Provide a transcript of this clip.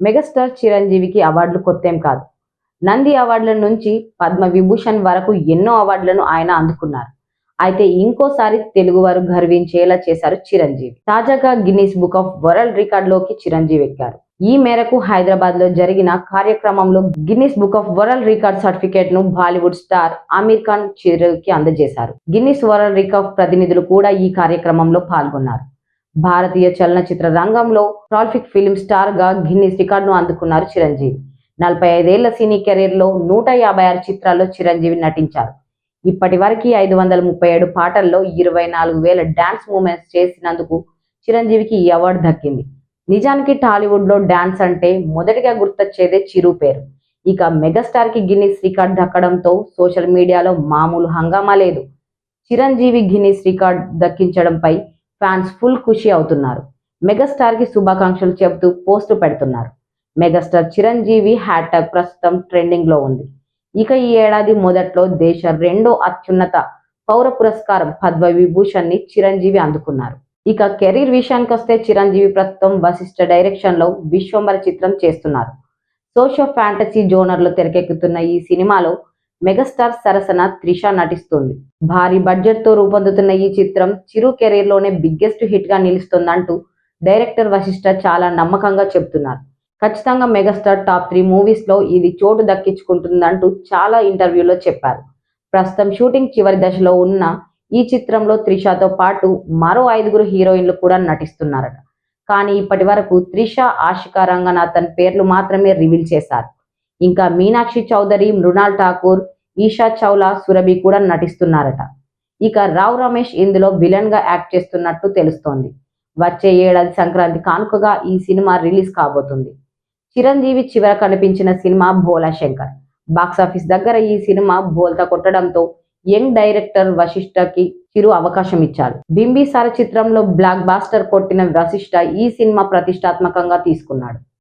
Megastar చిరంజీవికి అవార్డులు కొత్తేం కాదు. నంది అవార్డుల నుంచి పద్మ విభూషణ్ వరకు ఎన్నో అవార్డులను ఆయన అందుకున్నారు. అయితే ఇంకోసారి తెలుగువారు గర్వించేలా చేశారు చిరంజీవి. తాజాగా గిన్నీస్ బుక్ ఆఫ్ వరల్డ్ రికార్డులోకి చిరంజీవి ఎక్కారు. ఈ మేరకు హైదరాబాద్లో జరిగిన కార్యక్రమంలో Guinness book of world record సర్టిఫికేట్ను బాలీవుడ్ స్టార్ ఆమీర్ ఖాన్ చిరుకి అందజేశారు. గిన్నిస్ వరల్డ్ రికార్డ్ ప్రతినిధులు కూడా ఈ కార్యక్రమంలో పాల్గొన్నారు. భారతీయ చలనచిత్ర రంగంలో ప్రాలిఫిక్ ఫిలిం స్టార్గా గిన్నిస్ రికార్డును అందుకున్నారు చిరంజీవి. నలభై ఐదేళ్ళ సినీ కెరీర్లో నూట యాభై ఆరు చిత్రాల్లో చిరంజీవి నటించారు. ఇప్పటి వరకు ఐదు వందల ముప్పై ఏడు పాటల్లో ఇరవై నాలుగు వేల డాన్స్ మూమెంట్స్ చేసినందుకు చిరంజీవికి ఈ అవార్డు దక్కింది. నిజానికి టాలీవుడ్లో డాన్స్ అంటే మొదటిగా గుర్తొచ్చేదే చిరు పేరు. ఇక మెగాస్టార్కి గిన్నిస్ రికార్డ్ దక్కడంతో సోషల్ మీడియాలో మామూలు హంగామా లేదు. చిరంజీవి గిన్నిస్ రికార్డ్ దక్కించడంపై ఫ్యాన్స్ ఫుల్ ఖుషి అవుతున్నారు. మెగాస్టార్కి శుభాకాంక్షలు చెబుతూ పోస్టు పెడుతున్నారు. మెగాస్టార్ చిరంజీవి హ్యాట్ ప్రస్తుతం ట్రెండింగ్లో ఉంది. ఇక ఈ ఏడాది మొదట్లో దేశ రెండో అత్యున్నత పౌర పురస్కారం పద్మ విభూషణ్ని చిరంజీవి అందుకున్నారు. ఇక కెరీర్ విషయానికి వస్తే చిరంజీవి ప్రస్తుతం వశిష్ఠ డైరెక్షన్లో విశ్వంబర చిత్రం చేస్తున్నారు. సోషో ఫ్యాంటసీ జోనర్లో తెరకెక్కుతున్న ఈ సినిమాలో మెగాస్టార్ సరసన త్రిష నటిస్తుంది. భారీ బడ్జెట్తో రూపొందుతున్న ఈ చిత్రం చిరు కెరీర్లోనే బిగ్గెస్ట్ హిట్గా నిలుస్తుందంటూ డైరెక్టర్ వశిష్ఠ చాలా నమ్మకంగా చెబుతున్నారు. ఖచ్చితంగా మెగాస్టార్ టాప్ త్రీ మూవీస్లో ఇది చోటు దక్కించుకుంటుందంటూ చాలా ఇంటర్వ్యూలో చెప్పారు. ప్రస్తుతం షూటింగ్ చివరి దశలో ఉన్న ఈ చిత్రంలో త్రిషతో పాటు మరో ఐదుగురు హీరోయిన్లు కూడా నటిస్తున్నారట. కానీ ఇప్పటి వరకు త్రిష ఆశికా రంగనాథన్ పేర్లు మాత్రమే రివీల్ చేశారు. ఇంకా మీనాక్షి చౌదరి మృణాల్ ఠాకూర్ ఈషా చౌలా సురభి కూడా నటిస్తున్నారట. ఇక రావ్ రమేష్ ఇందులో విలన్గా యాక్ట్ చేస్తున్నట్టు తెలుస్తోంది. వచ్చే ఏడాది సంక్రాంతి కానుకగా ఈ సినిమా రిలీజ్ కాబోతుంది. చిరంజీవి చివర కనిపించిన సినిమా భోలా శంకర్. బాక్సాఫీస్ దగ్గర ఈ సినిమా బోల్తా కొట్టడంతో యంగ్ డైరెక్టర్ వశిష్ఠకి చిరు అవకాశం ఇచ్చారు. బింబిసార చిత్రంలో బ్లాక్ బాస్టర్ కొట్టిన వశిష్ఠ ఈ సినిమా ప్రతిష్టాత్మకంగా తీసుకున్నాడు.